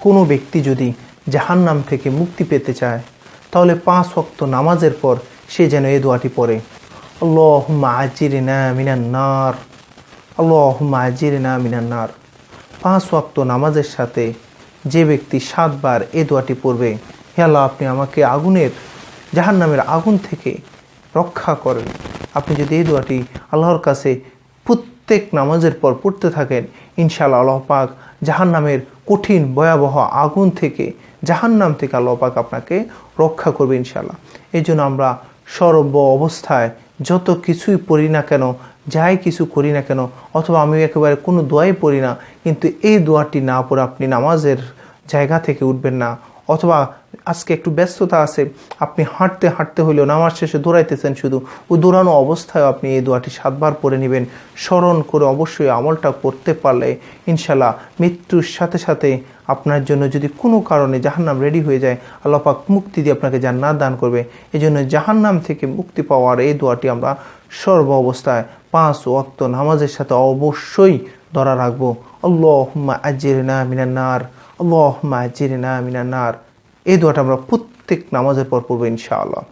কোনো ব্যক্তি যদি জাহান্নাম থেকে মুক্তি পেতে চায়, তাহলে পাঁচ ওয়াক্ত নামাজের পর সে যেন এই দোয়াটি পড়ে। আল্লাহুম্মা আজিরিনা মিনান নার। আল্লাহুম্মা আজিরিনা মিনান নার। পাঁচ ওয়াক্ত নামাজের সাথে যে ব্যক্তি সাতবার এ দোয়াটি পড়বে, হে আল্লাহ, আপনি আমাকে আগুনের, জাহান্নামের আগুন থেকে রক্ষা করেন। আপনি যদি এই দোয়াটি আল্লাহর কাছে প্রত্যেক নামাজের পর পড়তে থাকেন। ইনশাআল্লাহ আল্লাহ পাক জাহান্নামের কঠিন, ভয়াবহ আগুন থেকে জাহান্নাম থেকে আল্লাহ পাক আপনাকে রক্ষা করবে ইনশাল্লাহ এই জন্য আমরা সর্ব অবস্থায় যত কিছুই পড়ি না কেন, যাই কিছু করি না কেন, অথবা আমি একেবারে কোনো দোয়াই পড়ি না, কিন্তু এই দোয়াটি না পড়ে আপনি নামাজের জায়গা থেকে উঠবেন না, অথবা আজকে একটু ব্যস্ততা আছে, আপনি হাঁটতে হাঁটতে হইলেও নামাজ শেষে দৌড়াইতেছেন শুধু। ও দৌড়ানো অবস্থায় আপনি এই দোয়াটি সাতবার পড়ে নেবেন। স্মরণ করে অবশ্যই আমলটা করতে পারলে ইনশাল্লাহ মৃত্যুর সাথে সাথে আপনার জন্য যদি কোনো কারণে জাহান্নাম রেডি হয়ে যায়, আল্লাহ পাক মুক্তি দিয়ে আপনাকে জান্নাত দান করবে। এই জন্য জাহান্নাম থেকে মুক্তি পাওয়ার এই দোয়াটি আমরা সর্ব অবস্থায় পাঁচ ওয়াক্ত নামাজের সাথে অবশ্যই ধরা রাখব। আল্লাহুম্মা আজিরনা মিনান্নার আল্লাহুম্মা আজিরনা মিনান্নার এই দোয়াটা আমরা প্রত্যেক নামাজের পর পড়ব ইনশাআল্লাহ।